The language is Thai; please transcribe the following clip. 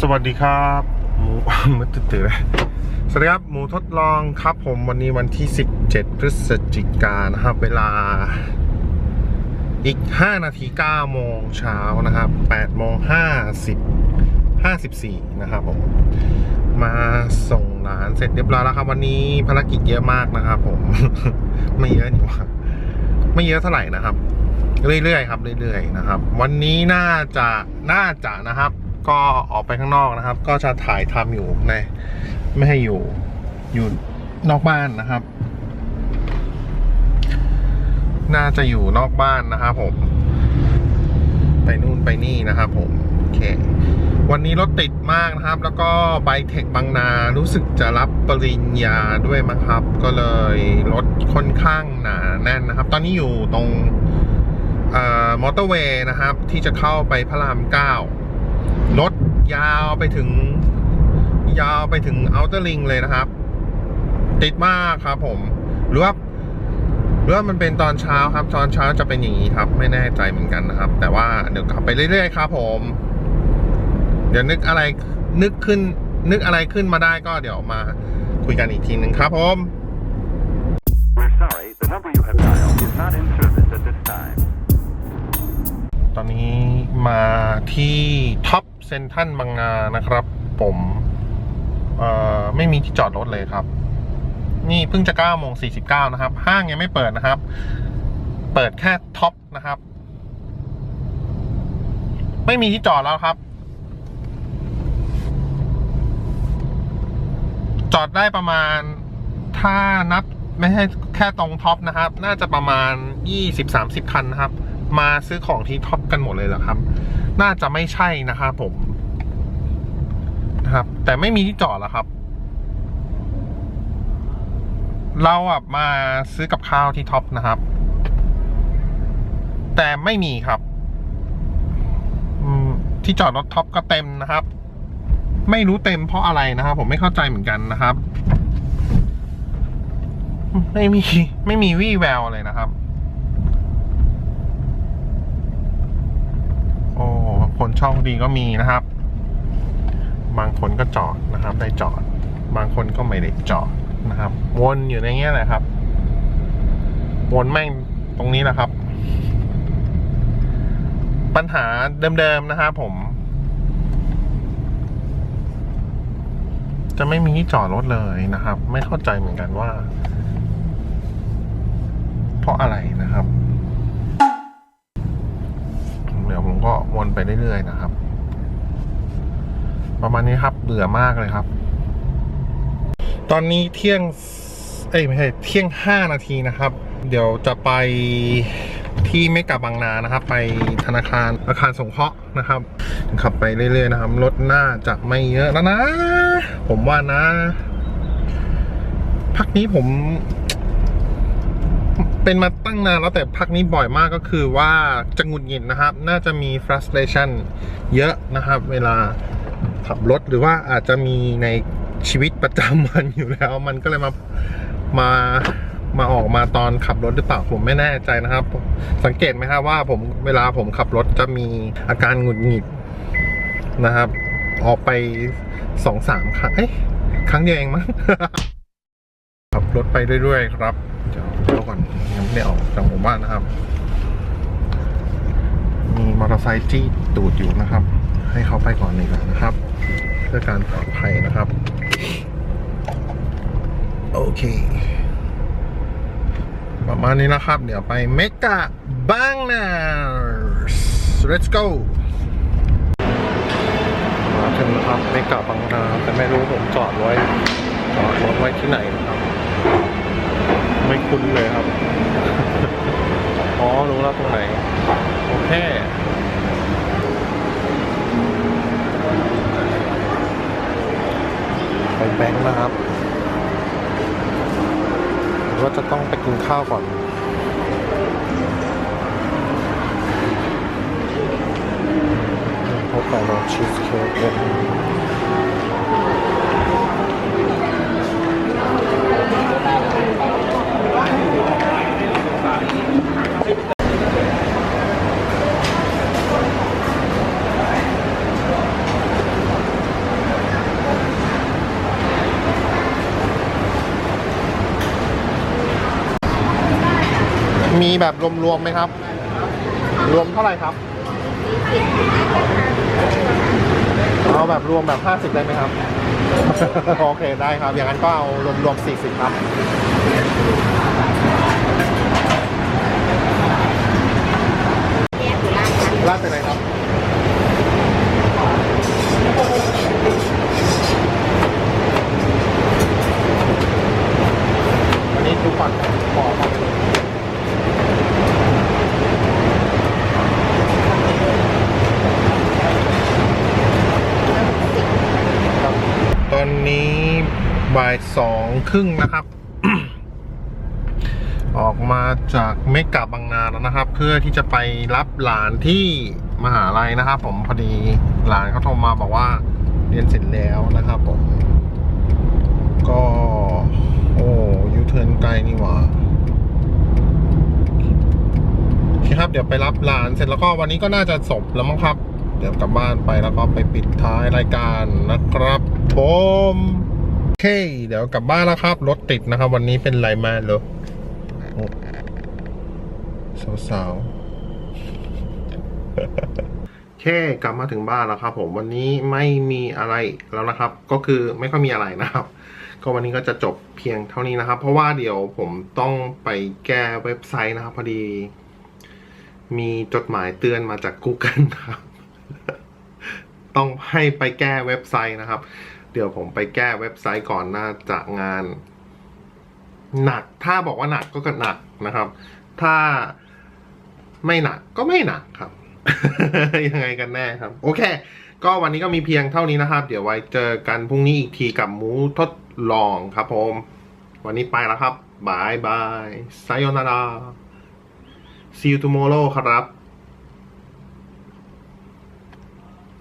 สวัสดีครับหมูมันตื่นตื่นเลยสวัสดีครับ หมูทดลองครับผมวันนี้วันที่ 17 พฤศจิกายนนะครับ เวลา อีก 5 นาที9โมงเช้านะครับ8โมง50 54 นะครับผม มาส่งหลานเสร็จเรียบร้อยแล้วครับ วันนี้ภารกิจเยอะมากนะครับผม ไม่เยอะนี่หว่าไม่เยอะเท่าไหร่นะครับ เรื่อยๆครับ เรื่อยๆนะครับ วันนี้น่าจะน่าจะนะครับ ก็ออกไปข้างนอกนะครับ ก็จะถ่ายทำอยู่ใน ไม่ให้อยู่อยู่นอกบ้านนะครับ น่าจะอยู่นอกบ้านนะครับผม ไปนู่นไปนี่นะครับผมโอเควันนี้รถติดมากนะครับ แล้วก็ไบเทคบางนารู้สึกจะรับปริญญาด้วยมั้งครับ ก็เลยรถค่อนข้างหนาแน่นนะครับ ตอนนี้อยู่ตรงมอเตอร์เวย์นะครับ ที่จะเข้าไปพระรามเก้า รถยาวไปถึง ยาวไปถึงอัลเตอร์ลิงเลยนะครับ ติดมากครับผมหรือว่าหรือว่ามันเป็นตอนเช้าครับ ตอนเช้าจะเป็นอย่างนี้ครับ ไม่แน่ใจเหมือนกันนะครับ แต่ว่าเดี๋ยวขับไปเรื่อยๆครับ ผม เดี๋ยวนึกอะไรนึกขึ้น นึกอะไรขึ้นมาได้ก็เดี๋ยวมาคุยกันอีกทีหนึ่งครับผม We're sorry, the number you have dialed is not in service at this time. ตอนนี้มาที่ท็อปเซนทันบางนานะครับ ผมเอ่อไม่มีที่จอดรถเลยครับ นี่เพิ่งจะ9โมง49 นะครับ ห้างยังไม่เปิดนะครับ เปิดแค่ท็อปนะครับ ไม่มีที่จอดแล้วครับ จอดได้ประมาณถ้านับไม่ใช่แค่ตรงท็อปนะครับ น่าจะประมาณ 20-30 คันนะครับ มาซื้อของที่ท็อปกันหมดเลยเหรอครับ น่าจะไม่ใช่นะครับผมนะครับ แต่ไม่มีที่จอดแล้วครับ เราอะมาซื้อกับข้าวที่ท็อปนะครับ แต่ไม่มีครับที่จอดรถท็อปก็เต็มนะครับ ไม่รู้เต็มเพราะอะไรนะครับ ผมไม่เข้าใจเหมือนกันนะครับ ไม่มี ไม่มีวี่แววเลยนะครับ โอ้ คนโชคดีก็มีนะครับ บางคนก็จอดนะครับ ได้จอด บางคนก็ไม่ได้จอดนะครับ วนอยู่ในเงี้ยแหละครับ วนแม่งตรงนี้แหละครับ ปัญหาเดิมๆนะครับผม จะไม่มีที่จอดรถเลยนะครับ ไม่เข้าใจเหมือนกันว่า เพราะอะไรนะครับ ไปเรื่อยๆนะครับ ประมาณนี้ครับเบื่อมากเลยครับ ตอนนี้เที่ยง เอ้ยไม่ใช่เที่ยงห้านาทีนะครับ เดี๋ยวจะไปที่เมกะบางนานะครับ ไปธนาคารอาคารสงเคราะห์นะครับ ขับไปเรื่อยๆนะครับรถน่าจะไม่เยอะแล้วนะ ผมว่านะ พักนี้ผม เป็นมาตั้งนานแล้วแต่พักนี้บ่อยมากก็คือว่าจะหงุดหงิดนะครับ น่าจะมี frustration เยอะนะครับ เวลาขับรถหรือว่าอาจจะมีในชีวิตประจำวันอยู่แล้ว มันก็เลยมามามาออกมาตอนขับรถหรือเปล่าผมไม่แน่ใจนะครับ สังเกตไหมครับว่าผมเวลาผมขับรถจะมีอาการหงุดหงิดนะครับ ออกไปสองสามครั้งเอ้ยครั้งเดียวเองมั้งขับรถไปเรื่อยๆครับ เดี๋ยวเดี๋ยวก่อน ไม่ได้ออกจากหมู่บ้านนะครับ มีมอเตอร์ไซค์จี้ตูดอยู่นะครับ ให้เขาไปก่อนเลยนะครับ เพื่อการปลอดภัยนะครับ โอเค ประมาณนี้นะครับ เดี๋ยวไปเมกะบางนา let's go มาถึงนะครับเมกะบางนาแต่ไม่รู้ผมจอดไว้จอดรถไว้ที่ไหนนะครับ ไม่คุ้นเลยครับ อ๋อ รู้แล้วตรงไหน โอเคไปแบงค์นะครับว่าจะต้องไปกินข้าวก่อนพบกับเราชีสเค้ก แบบรวมๆไหมครับ รวมเท่าไหร่ครับ เอาแบบรวมแบบ 50 ได้ไหมครับ โอเคได้ครับ อย่างนั้นก็เอารวมๆ40 ครับ แยกอยู่ล่างค่ะ ลาดไปเลยครับ วันนี้ทุกคนขอมาเป็นครับตอนนี้ บ่ายสองครึ่งนะครับ ออกมาจากเมกะบางนาแล้วนะครับ เพื่อที่จะไปรับหลานที่มหาลัยนะครับ ผมพอดีหลานเขาโทรมาบอกว่าเรียนเสร็จแล้วนะครับผม ก็ โอ้ยูเทิร์นไกลนี่หว่าครับเดี๋ยวไปรับหลานเสร็จแล้วก็วันนี้ก็น่าจะจบแล้วมั้งครับ เดี๋ยวกลับบ้านไปแล้วก็ไปปิดท้ายรายการนะครับผม เค เดี๋ยวกลับบ้านแล้วครับ รถติดนะครับ วันนี้เป็นไรมาเหรอสาวๆโอเค กลับมาถึงบ้านแล้วครับ ผมวันนี้ไม่มีอะไรแล้วนะครับ ก็คือไม่ค่อยมีอะไรนะครับ ก็วันนี้ก็จะจบเพียงเท่านี้นะครับ เพราะว่าเดี๋ยวผมต้องไปแก้เว็บไซต์นะครับ พอดี มีจดหมายเตือนมาจาก Google นะครับ ต้องให้ไปแก้เว็บไซต์นะครับ เดี๋ยวผมไปแก้เว็บไซต์ก่อนน่าจะงาน หนัก ถ้าบอกว่าหนักก็ก็หนักนะครับ ถ้าไม่หนักก็ไม่หนักครับ ยังไงกันแน่ครับ โอเค ก็วันนี้ก็มีเพียงเท่านี้นะครับ เดี๋ยวไว้เจอกันพรุ่งนี้อีกทีกับหมูทดลองครับผม วันนี้ไปแล้วครับบายบายไซโยนารา see you tomorrow ครับ